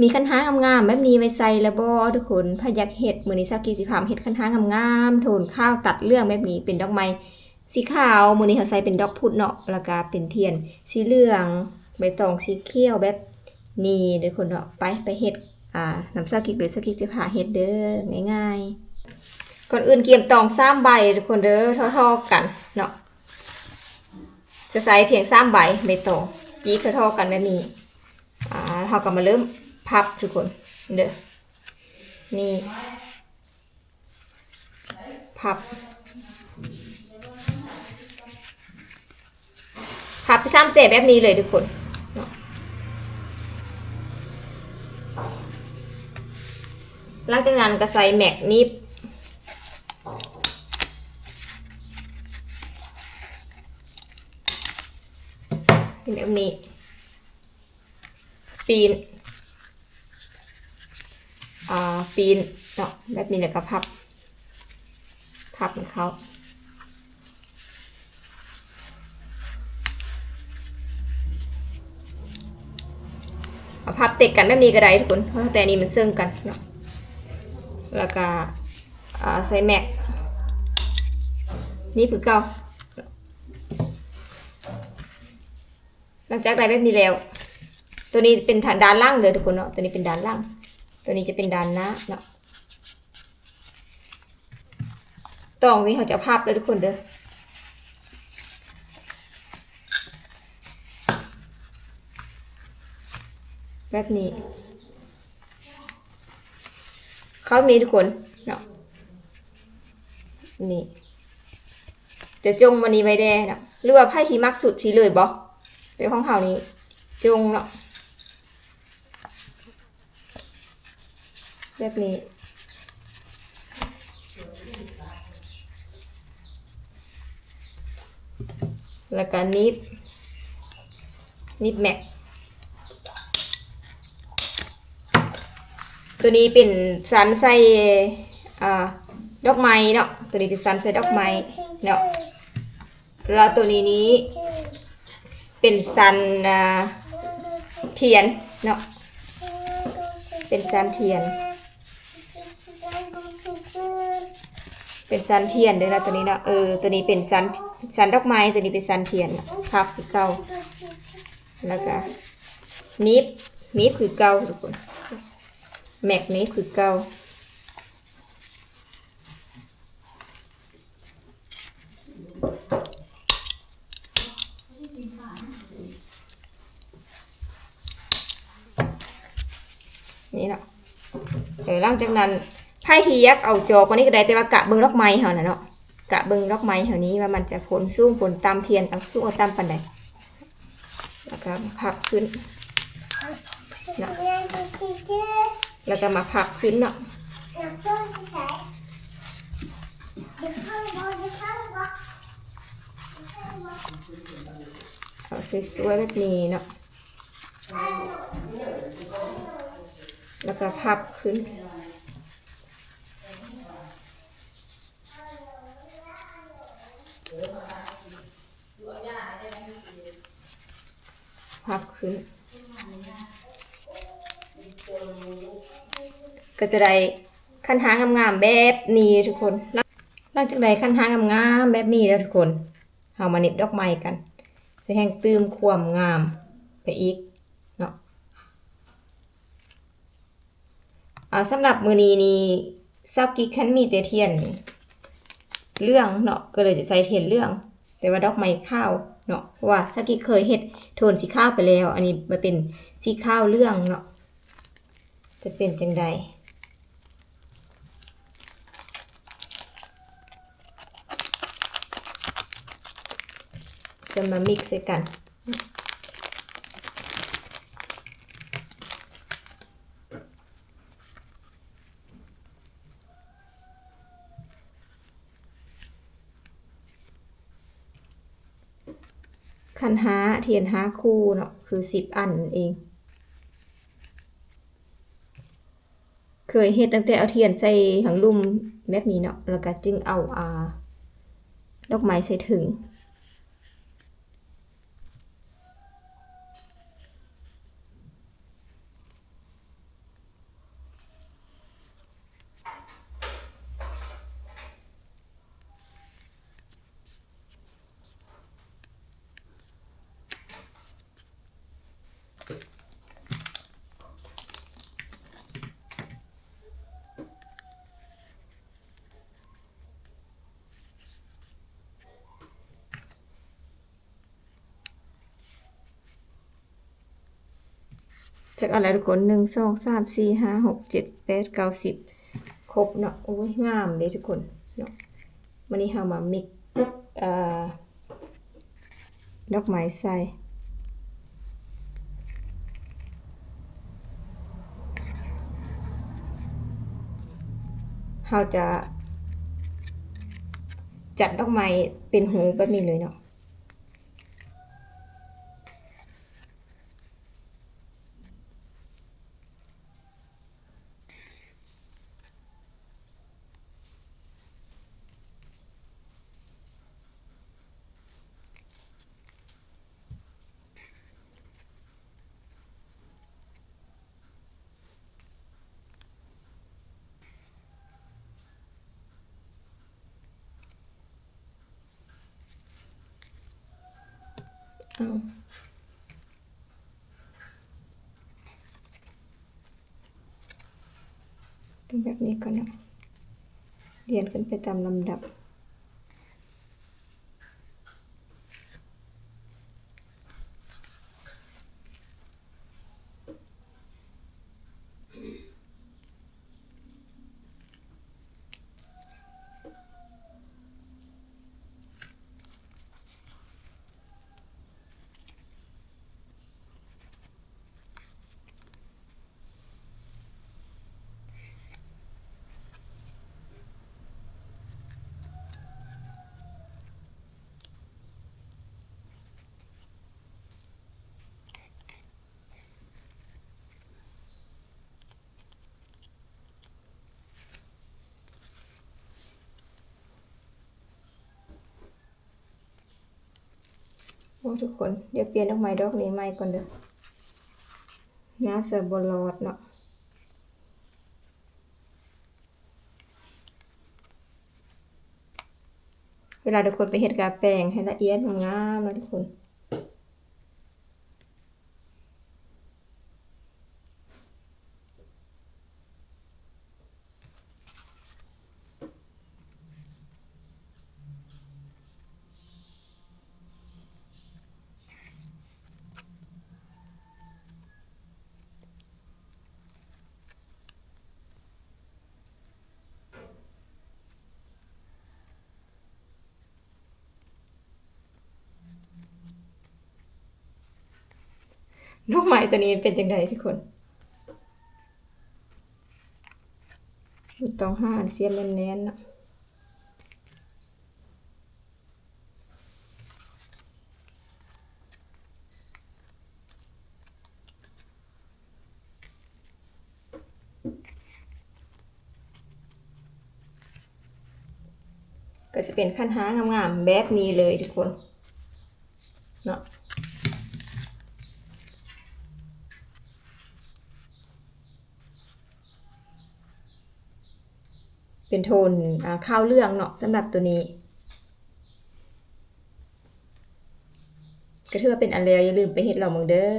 มีคันหางามๆแบบนี้ไว้ใส่แล้วบ่ทุกคนพายักเห็ดมือนี้ซากิสิพามเฮ็ดคันหางามๆโทนข้าวตัดเรื่องแบบนี้เป็นดอกไม้สีขาวมือนี้เขาใส่เป็นดอกพุดเนาะแล้วก็เป็นเทียน สีเหลืองใบตองสีเขียวแบบนี้ทุกคนเนาะไปไปเฮ็ดอ่าน้ำซากิหรือซากิจะพาเฮ็ดเด้อง่ายๆ ก่อนอื่นเกียมตอง3ใบทุกคนเด้อเท่าๆกันเนาะจะใส่เพียง3ใบใบตองจีบเท่าๆกันแบบนี้อ่าเราก็มาเริ่ม พับทุกคน เด้อ นี่ พับ พับไปซ้ำเจ็บแบบนี้เลยทุกคนหลังจากนั้นก็ใส่แม็กนิบเป็นแบบนี้ ปีน อ่าปีนเนาะแบบนี้แล้วก็พับ พับเหมือนเขาเอาพับติดกันแบบนี้ก็ได้ทุกคนเพราะแต่นนี้มันเสื่อมกันเนาะแล้วก็อ่าใส่แม็กนี่คือเก่าหลังจากได้แบบนี้แล้ว ตัวนี้เป็นฐานด้านล่างเลยทุกคนเนาะตัวนี้เป็นด้านล่าง ตัวนี้จะเป็นด้านหน้าเนาะตองนี้เขาจะพับเลยทุกคนเด้อแบบนี้ เขานี้ทุกคนเนาะนี่ จะจงมันนี้ไว้แด้เนาะหรือว่าไพ่ที่มักสุดที่เลยบอเป็นของเขานี้จงเนาะ แบบนี้ แล้วก็นิดนิดแม็ก ตัวนี้เป็นสันใส่อ่าดอกไม้เนาะ ตัวนี้เป็นสันใส่ดอกไม้เนาะ แล้วตัวนี้นี้เป็นสันเทียนเนาะ เป็นสันเทียน เป็นสันเทียนด้วยนะตัวนี้เนาะเออตัวนี้เป็นสันสันดอกไม้ตัวนี้เป็นสันเทียนครับคือเก่าแล้วก็นิบนิบคือเก่าทุกคนแม็กนี้คือเก่านี่เนาะเออหลังจากนั้น ไพ่ทียักเอาจอกวันนี้ก็ได้แต่ว่ากะเบิ้งดอกไม้เฮาน่ะเนาะกะเบิ้งดอกไม้เฮานี้ว่ามันจะผลสูงผลตามเทียนเอาสูงเอาตามปันใดแล้วก็พับขึ้นเนาะแล้วก็มาพับขึ้นเนาะเอาสวยๆแบบนี้เนาะแล้วก็พับขึ้น พับขึ้น ก็จะได้คันหางงามๆแบบนี้ทุกคนหลังจากได้คันหางงามๆแบบนี้แล้วทุกคนเอามาเน็บดอกไม้กันจะแห้งตืมความงามไปอีกเนาะอ่าสำหรับมือนี้นี่ซาวกิคันมีแต่เทียนเรื่องเนาะก็เลยจะใส่เทียนเรื่อง แต่ว่าดอกไม้ข้าว เนาะเพราะว่าสกิเคยเห็ดโทนสีข้าวไปแล้ว อันนี้มาเป็นสีข้าวเรื่องเนาะจะเป็นจังใดจะมามิกซ์กัน คันหาเทียนหาคู่เนาะคือสิบอันเอง เคยเฮ็ดตั้งแต่เอาเทียนใส่หังลุ่มแบบนี้เนาะแล้วก็จึงเอาอ่าดอกไม้ใส่ถึง จากอะไรทุกคนหนึ่งสองสามสี่ห้าหกเจ็ดแปดเก้าสิบครบเนาะโอ้ยงามเลยทุกคนเนาะวันนี้เรามามิกดอกไม้ใส่เราจะจัดดอกไม้เป็นหูแบบนี้เลยเนาะ เอาต้องแบบนี้ก่อนเนาะเรียนขึ้นไปตามลำดับ ทุกคน เดี๋ยวเปลี่ยนดอกไม้ดอกนี้ใหม่ก่อนเด้อน้าเสือบรอดเนาะเวลาทุกคนไปเฮ็ดกาแปลงให้ละเอียดงามนะทุกคน ดอกไม้ตัวนี้เป็นจังไดทุกคนต้องห้าเสียมแน่นๆเนะก็จะเป็นขั้นหางามๆแบบนี้เลยทุกคน เนาะ เป็นโทนข้าวเรื่องเนาะสำหรับตัวนี้ก็ถือว่าเป็นอันแล้วอย่าลืมไปเห็ดเราเมืองเด้อ